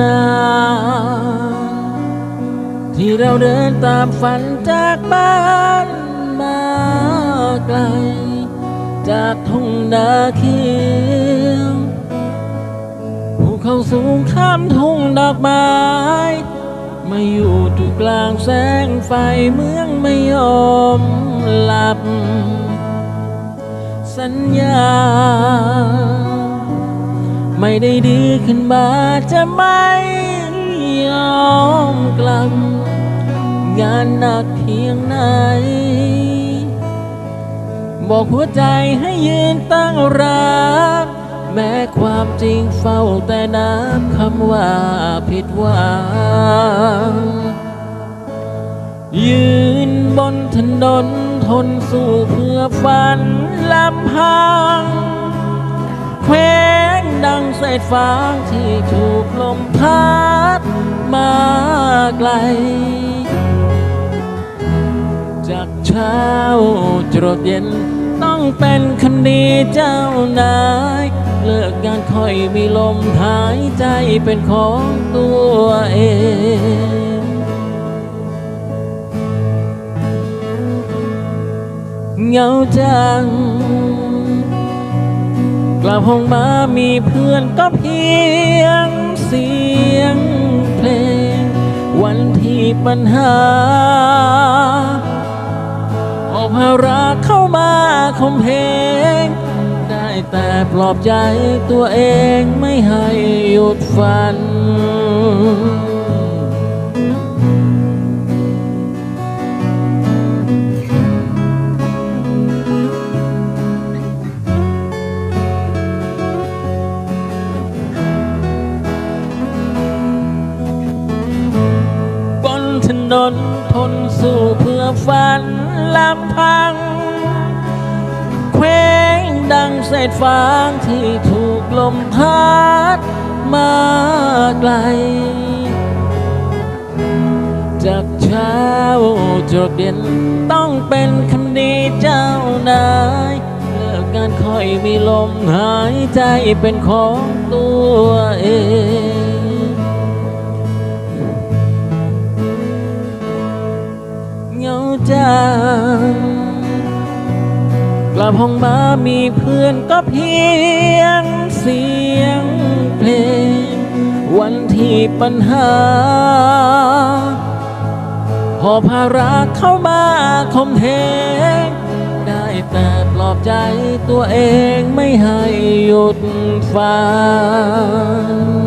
นา ที่เราเดินตามฝันจากบ้านมาไกล จากทุ่งนาเขียวภูเขาสูงข้ามทุ่งดอกไม้มาอยู่จุกลางแสงไฟเมืองไม่ยอมหลับ สัญญา ไม่ได้ดีขึ้นมาจะไม่ยอมกลับ งานหนักเพียงไหน บอกหัวใจให้ยืนตั้งรัก แม้ความจริงเฝ้าแต่นับคำว่าผิดหวังยืนบนถนนทนสู้เพื่อฝันลำพังแขว ดังเศษฟางที่ถูกลมพัดมาไกล จากเช้าจรดเย็นต้องเป็นคนดีเจ้านาย เลิกงานค่อยมีลมหายใจเป็นของตัวเองเงาจัง กลับห้องมามีเพื่อนก็เพียงเสียงเพลง วันที่ปัญหาออกภาระเข้ามาคมเพง ได้แต่ปลอบใจตัวเองไม่ให้หยุดฝัน ทนสู้เพื่อฝันลำพังเคว้งดังเศษฟางที่ถูกลมพัดมาไกล จากเช้าจดเย็นต้องเป็นคนดีเจ้านายเลิกงานคอยมีลมหายใจเป็นของตัวเอง ลับห้องมามีเพื่อนก็เพียงเสียงเพลง วันที่ปัญหา พอภาระเข้ามาคมเหงได้แต่ปลอบใจตัวเองไม่ให้หยุดฝัน